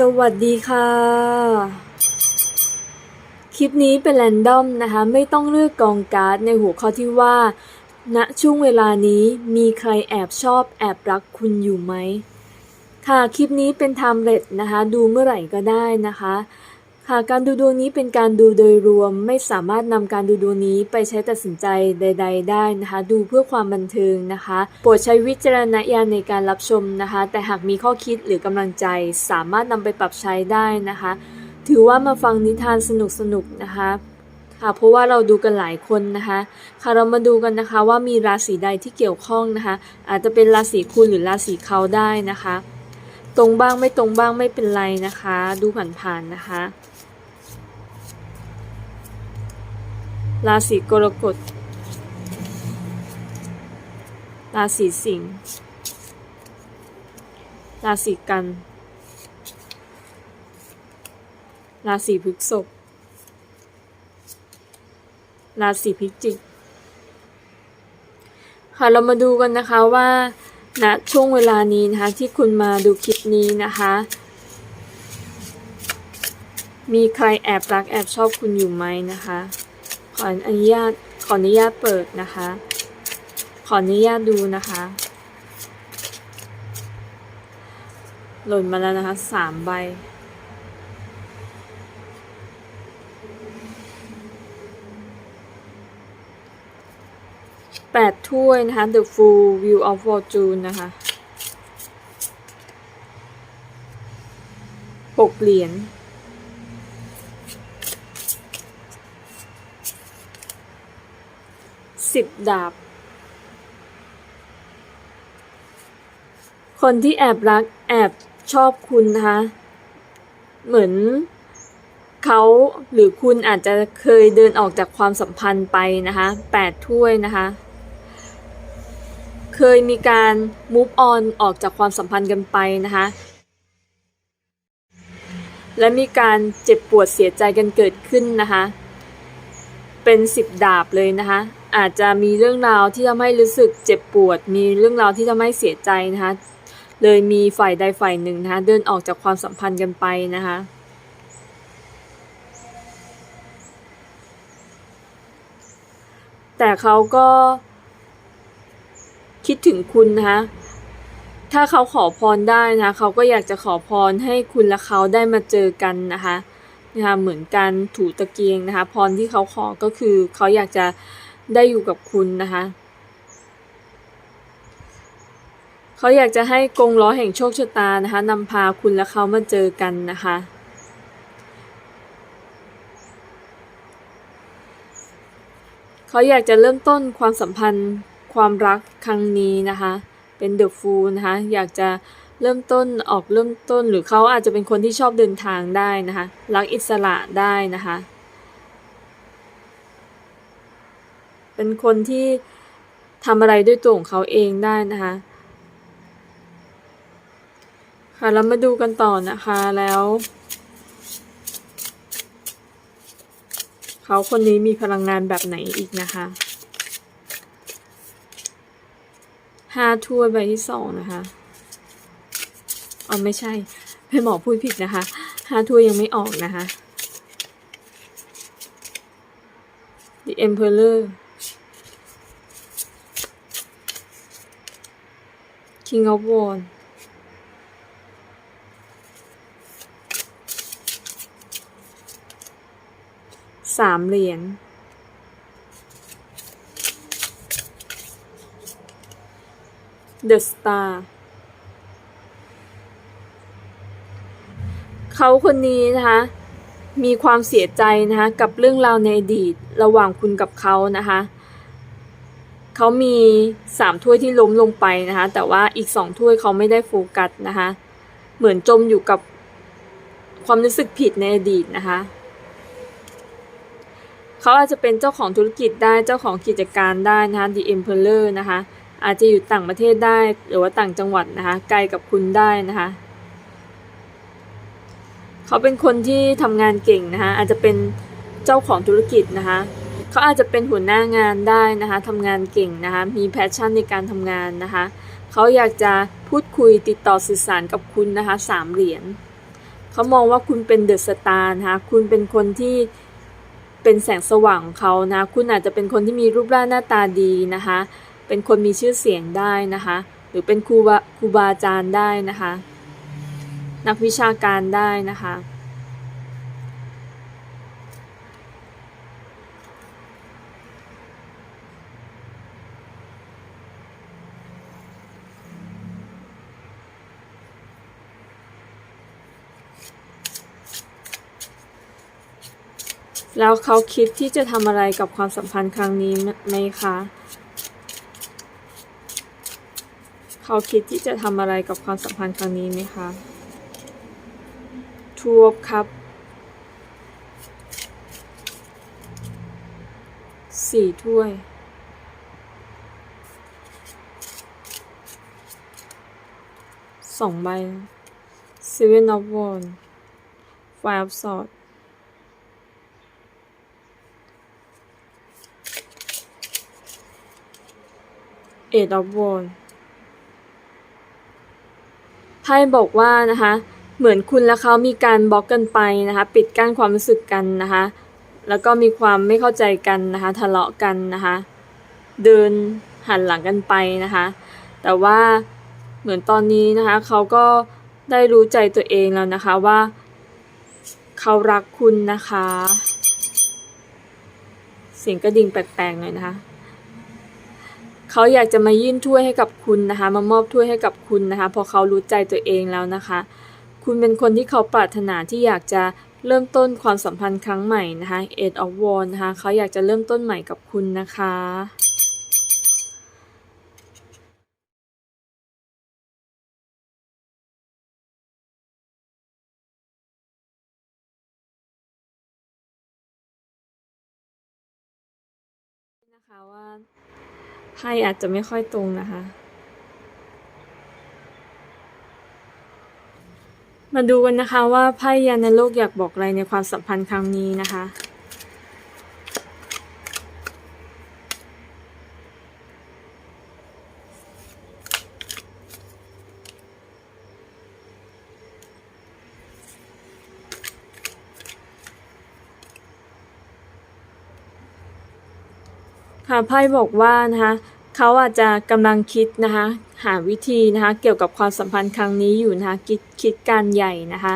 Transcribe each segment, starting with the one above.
สวัสดีค่ะ คลิปนี้เป็นแรนดอมนะคะ ไม่ต้องเลือกกองการ์ดในหัวข้อที่ว่าณช่วงเวลานี้มีใครแอบชอบแอบรักคุณอยู่ไหม ค่ะ คลิปนี้เป็น time l e s นะคะ ดูเมื่อไหร่ก็ได้นะคะ ค่ะการดูดวงนี้เป็นการดูโดยรวมไม่สามารถนำการดูดวงนี้ไปใช้ตัดสินใจใด ๆ ได้นะคะ ดูเพื่อความบันเทิงนะคะ โปรดใช้วิจารณญาณในการรับชมนะคะ แต่หากมีข้อคิดหรือกำลังใจสามารถนำไปปรับใช้ได้นะคะ ถือว่ามาฟังนิทานสนุกๆนะคะค่ะเพราะว่าเราดูกันหลายคนนะคะค่ะเรามาดูกันนะคะว่ามีราศีใดที่เกี่ยวข้องนะคะ อาจจะเป็นราศีคุณหรือราศีเขาได้นะคะ ตรงบ้างไม่ตรงบ้างไม่เป็นไรนะคะ ดูผ่านๆนะคะ ราศีกรกฎ ราศีสิงห์ ราศีกัน ราศีพฤษภ ราศีพิจิก ค่ะเรามาดูกันนะคะว่าณช่วงเวลานี้นะคะที่คุณมาดูคลิปนี้นะคะ มีใครแอบรักแอบชอบคุณอยู่ไหมนะคะ ขออนุญาตขออนุญาตเปิดนะคะ ขออนุญาตดูนะคะ หล่นมาแล้วนะคะสามใบแปดถ้วยนะคะ The Full View of Fortune นะคะหกเหรียญ สิบดาบ คนที่แอบรักแอบชอบคุณนะคะ เหมือนเขาหรือคุณอาจจะเคยเดินออกจากความสัมพันธ์ไปนะคะแปดถ้วยนะคะ เคยมีการ move on ออกจากความสัมพันธ์กันไปนะคะ และมีการเจ็บปวดเสียใจกันเกิดขึ้นนะคะ เป็นสิบดาบเลยนะคะ อาจจะมีเรื่องราวที่ทำให้รู้สึกเจ็บปวด มีเรื่องราวที่ทำให้เสียใจนะคะ เลยมีฝ่ายใดฝ่ายหนึ่งนะคะเดินออกจากความสัมพันธ์กันไปนะคะแต่เขาก็คิดถึงคุณนะคะถ้าเขาขอพรได้นะคะเขาก็อยากจะขอพรให้คุณและเขาได้มาเจอกันนะคะนะคะเหมือนการถูตะเกียงนะคะพรที่เขาขอก็คือเขาอยากจะ ได้อยู่กับคุณนะคะ เขาอยากจะให้กงล้อแห่งโชคชะตานะคะนำพาคุณและเขามาเจอกันนะคะ เขาอยากจะเริ่มต้นความสัมพันธ์ความรักครั้งนี้นะคะ เป็นเดอะฟูลนะคะ อยากจะเริ่มต้นออกเริ่มต้นหรือเขาอาจจะเป็นคนที่ชอบเดินทางได้นะคะ รักอิสระได้นะคะ เป็นคนที่ทำอะไรด้วยตัวของเขาเองได้นะคะค่ะแล้วมาดูกันต่อนะคะแล้วเขาคนนี้มีพลังงานแบบไหนอีกนะคะห้าถ้วยใบที่สองนะคะอ๋อไม่ใช่พี่หมอพูดผิดนะคะห้าถ้วยยังไม่ออกนะคะ The Emperor King of Wands สามเหรียญ The Star เขาคนนี้นะคะ มีความเสียใจนะคะ กับเรื่องราวในอดีต ระหว่างคุณกับเขานะคะ เขามีสามถ้วยที่ล้มลงไปนะคะ แต่ว่าอีกสองถ้วยเขาไม่ได้โฟกัสนะคะ เหมือนจมอยู่กับความรู้สึกผิดในอดีตนะคะ เขาอาจจะเป็นเจ้าของธุรกิจได้เจ้าของกิจการได้นะคะ The Emperor นะคะ อาจจะอยู่ต่างประเทศได้หรือว่าต่างจังหวัดนะคะ ไกลกับคุณได้นะคะ เขาเป็นคนที่ทำงานเก่งนะคะ อาจจะเป็นเจ้าของธุรกิจนะคะ เขาอาจจะเป็นหัวหน้างานได้นะคะทำงานเก่งนะคะ มีแพชชั่นในการทำงานนะคะ เขาอยากจะพูดคุยติดต่อสื่อสารกับคุณนะคะสามเหรียญเขามองว่าคุณเป็นเดอะสตาร์นะคะ คุณเป็นคนที่เป็นแสงสว่างของเขานะ คุณอาจจะเป็นคนที่มีรูปร่างหน้าตาดีนะคะ เป็นคนมีชื่อเสียงได้นะคะ หรือเป็นครูบาครูบาอาจารย์ได้นะคะ นักวิชาการได้นะคะ แล้วเขาคิดที่จะทำอะไรกับความสัมพันธ์ครั้งนี้ไหมคะ เขาคิดที่จะทำอะไรกับความสัมพันธ์ครั้งนี้ไหมคะทวบครับสี่ถ้วยสองใบ Seven of Wands Five of Swords Eight of Wands ไพ่บอกว่านะคะ เหมือนคุณและเขามีการบล็อกกันไปนะคะ ปิดกั้นความรู้สึกกันนะคะ แล้วก็มีความไม่เข้าใจกันนะคะ ทะเลาะกันนะคะ เดินหันหลังกันไปนะคะ แต่ว่าเหมือนตอนนี้นะคะเขาก็ได้รู้ใจตัวเองแล้วนะคะว่า เขารักคุณนะคะ เสียงกระดิ่งแปลกๆหน่อยนะคะ เขาอยากจะมายื่นถ้วยให้กับคุณนะคะ มามอบถ้วยให้กับคุณนะคะพอเขารู้ใจตัวเองแล้วนะคะ คุณเป็นคนที่เขาปรารถนาที่อยากจะเริ่มต้นความสัมพันธ์ครั้งใหม่นะคะ Eight of Wands นะคะเขาอยากจะเริ่มต้นใหม่กับคุณนะคะนะคะว่า ไพ่อาจจะไม่ค่อยตรงนะคะ มาดูกันนะคะว่าไพ่ยานโลกอยากบอกอะไรในความสัมพันธ์ครั้งนี้นะคะ ค่ะไพ่บอกว่านะคะเขาอาจจะกำลังคิดนะคะหาวิธีนะคะเกี่ยวกับความสัมพันธ์ครั้งนี้อยู่นะคะคิดคิดการใหญ่นะคะ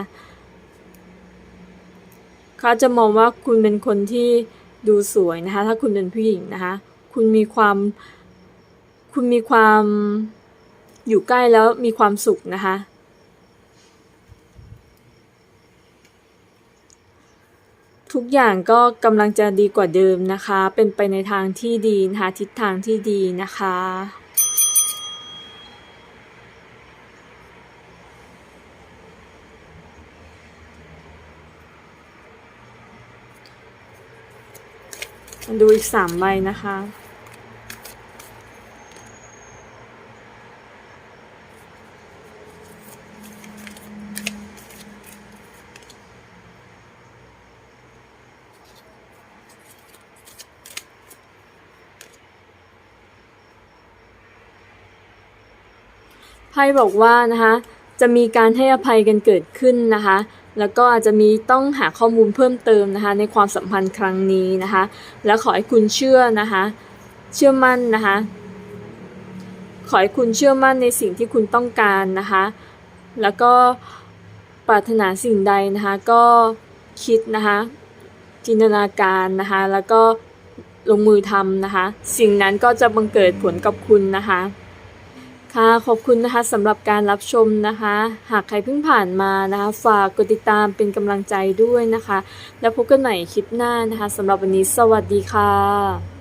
เขาจะมองว่าคุณเป็นคนที่ดูสวยนะคะถ้าคุณเป็นผู้หญิงนะคะคุณมีความคุณมีความอยู่ใกล้แล้วมีความสุขนะคะ ทุกอย่างก็กำลังจะดีกว่าเดิมนะคะ เป็นไปในทางที่ดีนะคะทิศทางที่ดีนะคะ ดูอีกสามใบนะคะ ไพ่บอกว่านะคะจะมีการให้อภัยกันเกิดขึ้นนะคะ แล้วก็อาจจะมีต้องหาข้อมูลเพิ่มเติมนะคะ ในความสัมพันธ์ครั้งนี้นะคะ แล้วขอให้คุณเชื่อนะคะ เชื่อมั่นนะคะ ขอให้คุณเชื่อมั่นในสิ่งที่คุณต้องการนะคะ แล้วก็ปรารถนาสิ่งใดนะคะ ก็คิดนะคะจินตนาการนะคะ แล้วก็ลงมือทำนะคะ สิ่งนั้นก็จะบังเกิดผลกับคุณนะคะ ค่ะขอบคุณนะคะสำหรับการรับชมนะคะ หากใครเพิ่งผ่านมานะคะฝากกดติดตามเป็นกำลังใจด้วยนะคะ แล้วพบกันใหม่คลิปหน้านะคะสำหรับวันนี้สวัสดีค่ะ